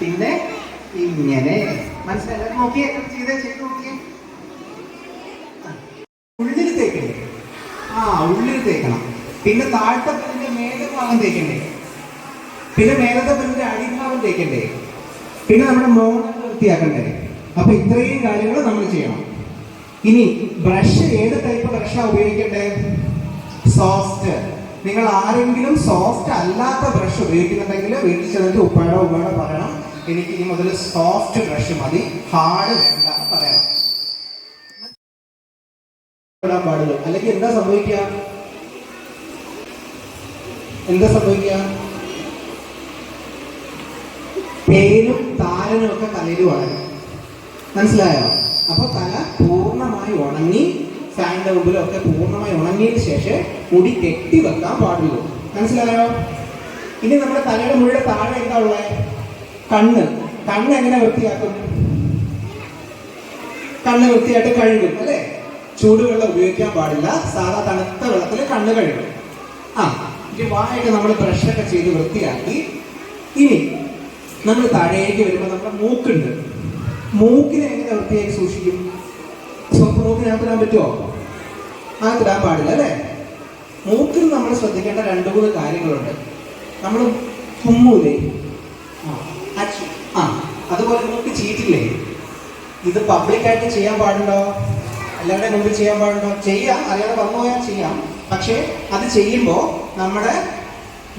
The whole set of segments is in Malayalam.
പിന്നെ ഇങ്ങനെ. മനസ്സിലായി നോക്കിയേ ചെയ്തേ ചെയ്ത് നോക്കിയേ. ഉള്ളിൽ തേക്കണ്ടേ? ആ ഉള്ളിൽ തേക്കണം. പിന്നെ താഴത്തെ പല്ലിന്റെ മേലെ ഭാഗം തേക്കണ്ടേ? പിന്നെ മേലത്തെ പല്ലിന്റെ അടിഭാഗം തേക്കണ്ടേ? പിന്നെ നമ്മുടെ മോണ വൃത്തിയാക്കണ്ടേ? അപ്പൊ ഇത്രയും കാര്യങ്ങൾ നമ്മൾ ചെയ്യണം. ഇനി ബ്രഷ് ഏത് ടൈപ്പ് ബ്രഷാണ് ഉപയോഗിക്കണ്ടേ? സോഫ്റ്റ് നിങ്ങൾ ആരെങ്കിലും സോഫ്റ്റ് അല്ലാത്ത ബ്രഷ് ഉപയോഗിക്കുന്നുണ്ടെങ്കിൽ വീട്ടിൽ ചെന്നിട്ട് ഉപ്പയുടെ ഉമ്മാടോ പറയണം എനിക്ക് ഇനി മുതൽ സോഫ്റ്റ് ബ്രഷ് മതി ഹാർഡ് വേണ്ട പറയാം. പാടുള്ളൂ അല്ലെങ്കിൽ എന്താ സംഭവിക്കുക? എന്താ സംഭവിക്കുക? പേരും താരനും ഒക്കെ തലയിൽ വളരും മനസ്സിലായോ? അപ്പൊ തല പൂർണമായി ഉണങ്ങി ഫാനിന്റെ മുമ്പിലൊക്കെ പൂർണമായി ഉണങ്ങിയതിന് ശേഷം മുടി കെട്ടി വെക്കാൻ പാടുള്ളൂ. മനസ്സിലായോ? ഇനി നമ്മുടെ തലയുടെ മുഴുവൻ താഴെ എന്താ ഉള്ളത് കണ്ണ്. കണ്ണ് എങ്ങനെ വൃത്തിയാക്കും? കണ്ണ് വൃത്തിയായിട്ട് കഴുകും അല്ലേ? ചൂടുവെള്ളം ഉപയോഗിക്കാൻ പാടില്ല. സാധാ തണുത്ത വെള്ളത്തിൽ കണ്ണ് കഴുകും. ആ ഇനി വായൊക്കെ നമ്മൾ ബ്രഷൊക്കെ ചെയ്ത് വൃത്തിയാക്കി. ഇനി നമ്മൾ താഴേക്ക് വരുമ്പോൾ നമ്മുടെ മൂക്കുണ്ട്. മൂക്കിനെ എങ്ങനെ വൃത്തിയായി സൂക്ഷിക്കും? സ്വന്തം മൂക്കിനകത്തിടാൻ പറ്റുമോ? അകത്തിടാൻ പാടില്ല അല്ലേ? മൂക്കിൽ നമ്മൾ ശ്രദ്ധിക്കേണ്ട രണ്ട് മൂന്ന് കാര്യങ്ങളുണ്ട്. നമ്മൾ തുമ്മൂലേ? ആ, അതുപോലെ മൂക്ക് ചീറ്റില്ലേ? ഇത് പബ്ലിക്കായിട്ട് ചെയ്യാൻ പാടുണ്ടോ? എല്ലാവരുടെ മുമ്പിൽ ചെയ്യാൻ പാടുണ്ടോ? ചെയ്യാം അറിയാതെ വന്നു പോയാൽ ചെയ്യാം. പക്ഷേ അത് ചെയ്യുമ്പോൾ നമ്മുടെ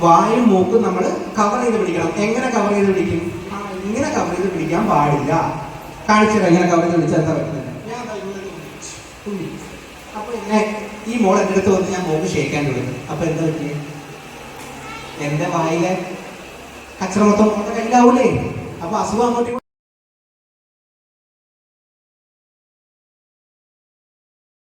വായും മൂക്കും നമ്മൾ കവർ ചെയ്ത് പിടിക്കണം. എങ്ങനെ കവർ ചെയ്ത് പിടിക്കും? ഇങ്ങനെ കവർ ചെയ്ത് പിടിക്കാൻ പാടില്ല. കാണിച്ചിട്ട് എങ്ങനെ കവർ ചെയ്ത് പിടിച്ചാൽ എന്താ പറ്റുന്നത് ഞാൻ ദാ ഇങ്ങനെ തുമ്മി. അപ്പൊ എന്നെ ഈ മോൾ എന്റെ അടുത്ത് വന്ന് ഞാൻ മോക്ക് ഷേക്കാൻ തുടങ്ങി. അപ്പൊ എന്താ പറ്റിയ? എന്റെ വായിലെ കച്ചറ മൊത്തം അപ്പൊ അസുഖം അങ്ങോട്ട്